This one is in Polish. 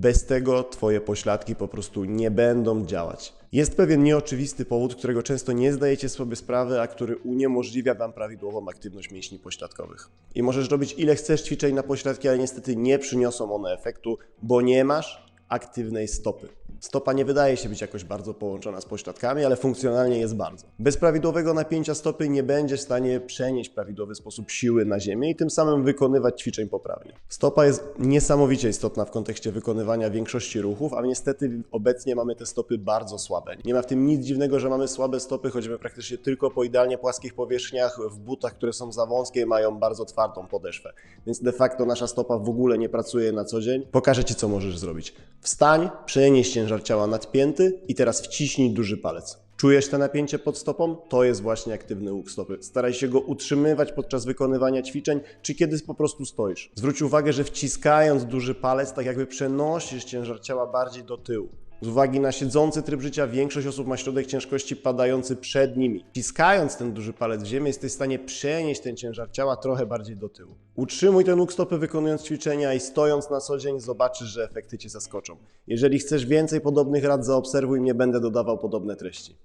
Bez tego Twoje pośladki po prostu nie będą działać. Jest pewien nieoczywisty powód, którego często nie zdajecie sobie sprawy, a który uniemożliwia Wam prawidłową aktywność mięśni pośladkowych. I możesz robić ile chcesz ćwiczeń na pośladki, ale niestety nie przyniosą one efektu, bo nie masz aktywnej stopy. Stopa nie wydaje się być jakoś bardzo połączona z pośladkami, ale funkcjonalnie jest bardzo. Bez prawidłowego napięcia stopy nie będziesz w stanie przenieść w prawidłowy sposób siły na ziemię i tym samym wykonywać ćwiczeń poprawnie. Stopa jest niesamowicie istotna w kontekście wykonywania większości ruchów, a niestety obecnie mamy te stopy bardzo słabe. Nie ma w tym nic dziwnego, że mamy słabe stopy, choćby praktycznie tylko po idealnie płaskich powierzchniach, w butach, które są za wąskie, mają bardzo twardą podeszwę. Więc de facto nasza stopa w ogóle nie pracuje na co dzień. Pokażę Ci, co możesz zrobić. Wstań, przenieś ciężar ciała nadpięty i teraz wciśnij duży palec. Czujesz to napięcie pod stopą? To jest właśnie aktywny łuk stopy. Staraj się go utrzymywać podczas wykonywania ćwiczeń, czy kiedy po prostu stoisz. Zwróć uwagę, że wciskając duży palec, tak jakby przenosisz ciężar ciała bardziej do tyłu. Z uwagi na siedzący tryb życia, większość osób ma środek ciężkości padający przed nimi. Wciskając ten duży palec w ziemię, jesteś w stanie przenieść ten ciężar ciała trochę bardziej do tyłu. Utrzymuj ten łuk stopy wykonując ćwiczenia i stojąc na co dzień zobaczysz, że efekty Cię zaskoczą. Jeżeli chcesz więcej podobnych rad, zaobserwuj mnie, będę dodawał podobne treści.